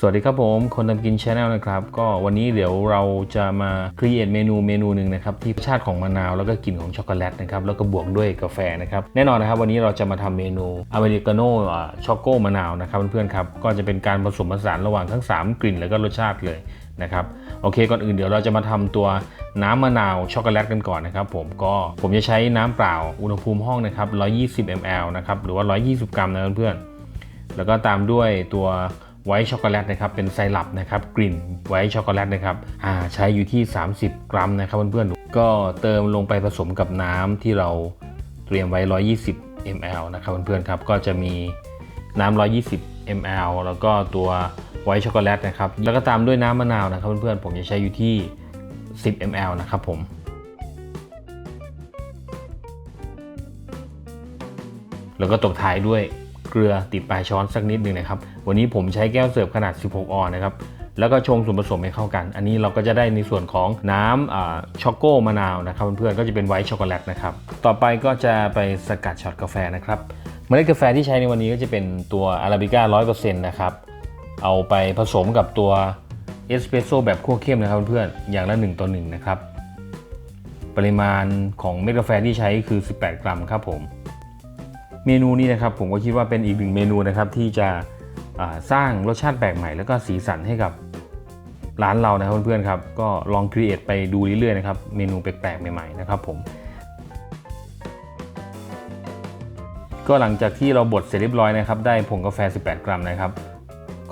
สวัสดีครับผม คนทำกินชาแนลนะครับ ก็วันนี้เดี๋ยวเราจะมาครีเอทเมนูเมนูหนึ่งนะครับ ที่รสชาติของมะนาวแล้วก็กลิ่นของช็อกโกแลตนะครับ แล้วก็บวกด้วยกาแฟนะครับ แน่นอนนะครับ วันนี้เราจะมาทำเมนูอเมริกาโน่ช็อกโกมะนาวนะครับเพื่อนๆครับ ก็จะเป็นการผสมผสานระหว่างทั้ง 3 กลิ่นแล้วก็รสชาติเลยนะครับโอเคก่อนอื่นเดี๋ยวเราจะมาทำตัวน้ำมะนาวช็อกโกแลตกันก่อนนะครับผมก็ผมจะใช้น้ำเปล่าอุณหภูมิห้องนะครับ120 ml นะครับหรือว่า 120 กรัมนะเพื่อนๆแล้วก็ตามด้วยตัว ไวท์ช็อกโกแลตนะครับเป็นไซรัปนะครับกลิ่นไวท์ช็อกโกแลตนะครับอ่าใช้อยู่ที่ 30 กรัมนะครับเพื่อนๆก็เติมลงไปผสมกับน้ำที่เราเตรียมไว้ 120 ml นะครับเพื่อนๆครับก็จะมีน้ำ120 ml แล้วก็ตัวไวท์ช็อกโกแลตนะครับแล้วก็ตามด้วยน้ำมะนาวนะครับเพื่อนๆผมจะใช้อยู่ที่ 10 ml นะครับผมแล้วก็ตบท้ายด้วยเกลือติดปลายช้อนสักนิดหนึ่งนะครับ วันนี้ผมใช้แก้วเสิร์ฟขนาด 16 ออนนะครับแล้วก็ชงส่วนผสมให้เข้ากัน อันนี้เราก็จะได้ในส่วนของน้ำช็อกโกมะนาวนะครับเพื่อนๆก็จะเป็นไวท์ช็อกโกแลตนะครับ ต่อไปก็จะไปสกัดช็อตกาแฟนะครับเมล็ดกาแฟที่ใช้ในวันนี้ก็จะเป็นตัวอาราบิก้า100%นต์นะครับ เอาไปผสมกับตัวเอสเปรสโซ่แบบคั่วเข้มนะครับเพื่อนๆอย่างละ 1 ต่อ 1 นะครับ ปริมาณของเม็ดกาแฟที่ใช้คือ 18 กรัมครับผม เมนูนี้นะครับผมก็คิดว่าเป็นอีกหนึ่งเมนูนะครับที่จะ สร้างรสชาติแปลกใหม่แล้วก็สีสันให้กับร้านเรานะเพื่อนๆครับก็ลองครีเอทไปดูเรื่อยๆนะครับเมนูแปลกๆใหม่ๆนะครับผมก็หลังจากที่เราบดเสร็จเรียบร้อยนะครับได้ผงกาแฟ 18 กรัมนะครับ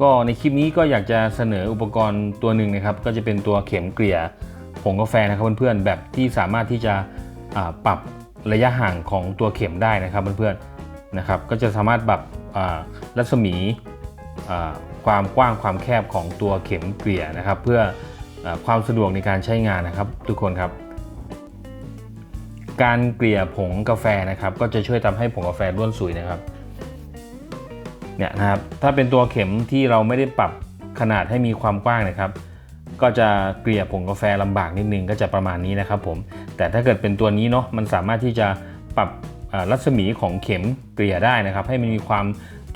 ก็ในคลิปนี้ก็อยากจะเสนออุปกรณ์ตัวหนึ่งนะครับ ก็จะเป็นตัวเข็มเกลี่ยผงกาแฟนะครับเพื่อนๆแบบที่สามารถที่จะปรับระยะห่างของตัวเข็มได้นะครับเพื่อนๆนะครับ ก็จะสามารถปรับรัศมี ความกว้างความแคบของตัวเข็มเกลี่ยนะครับ เพื่ออความสะดวกในการใช้งานนะครับ ทุกคนครับ การเกลี่ยผงกาแฟนะครับ ก็จะช่วยทำให้ผงกาแฟร่วนสุยนะครับเนี่ยนะครับถ้าเป็นตัวเข็มที่เราไม่ได้ปรับขนาดให้มีความกว้างนะครับ ก็จะเกลี่ยผงกาแฟลำบากนิดนึงก็จะประมาณนี้นะครับผมแต่ถ้าเกิดเป็นตัวนี้เนาะมันสามารถที่จะปรับรัศมีของเข็มเกลี่ยได้นะครับ ให้มันมีความ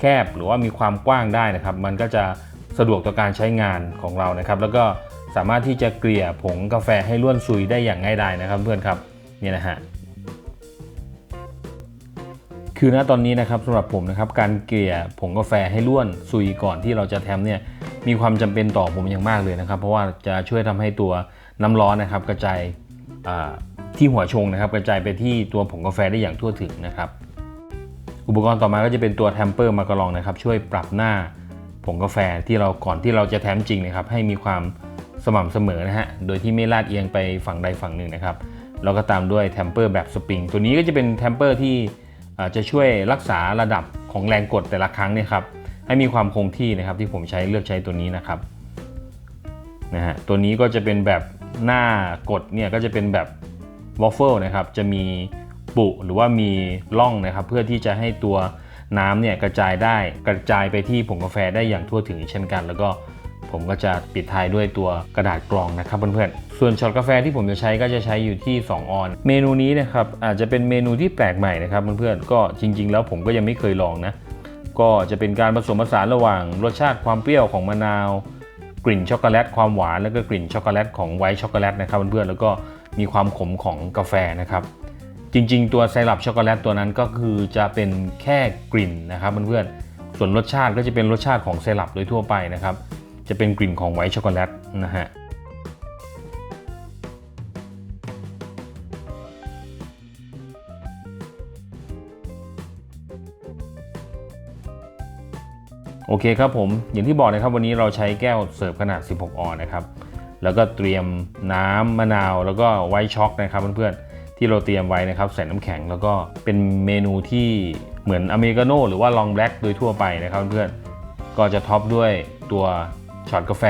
แคบหรือว่ามีความกว้างได้นะครับ มันก็จะสะดวกต่อการใช้งานของเรานะครับ แล้วก็สามารถที่จะเกลี่ยผงกาแฟให้ร่วนซุยได้อย่างง่ายดายนะครับ เพื่อนครับนี่นะฮะคือณตอนนี้นะครับสำหรับผมนะครับการเกลี่ยผงกาแฟให้ร่วนซุยก่อนที่เราจะแทมเนี่ยมีความจำเป็นต่อผมอย่างมากเลยนะครับ เพราะว่าจะช่วยทำให้ตัวน้ำร้อนนะครับ กระจายที่หัวชงนะครับ กระจายไปที่ตัวผงกาแฟได้อย่างทั่วถึงนะครับ อุปกรณ์ต่อมาก็จะเป็นตัวแทมเปอร์มากระลองนะครับ ช่วยปรับหน้าผงกาแฟที่เราก่อนที่เราจะแทมจริงนะครับ ให้มีความสม่ำเสมอนะฮะ โดยที่ไม่ลาดเอียงไปฝั่งใดฝั่งหนึ่งนะครับ แล้วก็ตามด้วยแทมเปอร์แบบสปริง ตัวนี้ก็จะเป็นแทมเปอร์ที่จะช่วยรักษาระดับของแรงกดแต่ละครั้งเนี่ยครับ ให้มีความคงที่นะครับที่ผมใช้เลือกใช้ตัวนี้นะครับ นะฮะ ตัวนี้ก็จะเป็นแบบหน้ากดเนี่ยก็จะเป็นแบบวอฟเฟิลนะครับ จะมี ปุหรือว่ามีร่องนะครับ เพื่อที่จะให้ตัวน้ำเนี่ยกระจายได้กระจายไปที่ผงกาแฟได้อย่างทั่วถึงเช่นกัน แล้วก็ผมก็จะปิดท้ายด้วยตัวกระดาษกรองนะครับเพื่อนๆ ส่วนช็อตกาแฟที่ผมจะใช้ก็จะใช้อยู่ที่ 2 ออน เมนูนี้นะครับอาจจะเป็นเมนูที่แปลกใหม่นะครับเพื่อนๆ ก็จริง ๆ แล้วผมก็ยังไม่เคยลองนะ ก็จะเป็นการผสมผสานระหว่างรสชาติความเปรี้ยวของมะนาว กลิ่นช็อกโกแลตความหวานแล้วก็กลิ่นช็อกโกแลตของไวท์ช็อกโกแลตนะครับเพื่อนๆ แล้วก็มีความขมของกาแฟนะครับ จริง ๆ ตัวไซรัปช็อกโกแลตตัวนั้นก็คือจะเป็นแค่กลิ่นนะครับเพื่อนๆส่วนรสชาติก็จะเป็นรสชาติของไซรัปโดยทั่วไปนะครับ จะเป็นกลิ่นของไวท์ช็อกโกแลตนะฮะโอเคครับผมอย่างที่บอกนะครับวันนี้เราใช้แก้วเสิร์ฟขนาด 16 ออนนะครับ แล้วก็เตรียมน้ำมะนาวแล้วก็ไวท์ช็อกนะครับเพื่อนๆ ที่เราเตรียมไว้นะครับใส่น้ำแข็งแล้วก็เป็นเมนูที่เหมือนอเมริกาโน่หรือว่าลองแบล็กโดยทั่วไปนะครับเพื่อนก็จะท็อปด้วยตัวช็อตกาแฟ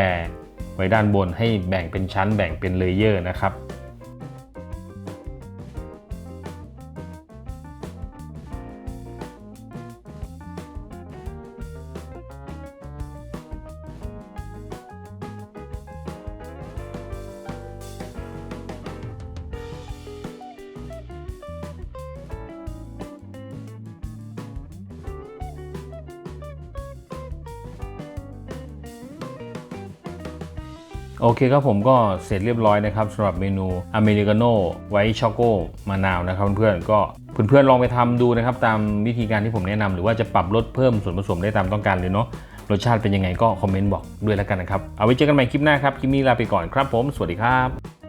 ไว้ด้านบนให้แบ่งเป็นชั้นแบ่งเป็นเลเยอร์นะครับ โอเคครับผมก็เสร็จเรียบร้อยนะครับสำหรับเมนูอเมริกาโน่ไวท์ช็อกโกมะนาวนะครับเพื่อนๆก็เพื่อนๆลองไปทำดูนะครับ ตามวิธีการที่ผมแนะนำหรือว่าจะปรับลดเพิ่มส่วนผสมได้ตามต้องการเลยเนาะรสชาติเป็นยังไงก็คอมเมนต์บอกด้วยแล้วกันนะครับ เอาไว้เจอกันใหม่คลิปหน้าครับ คลิปนี้ลาไปก่อนครับผม สวัสดีครับ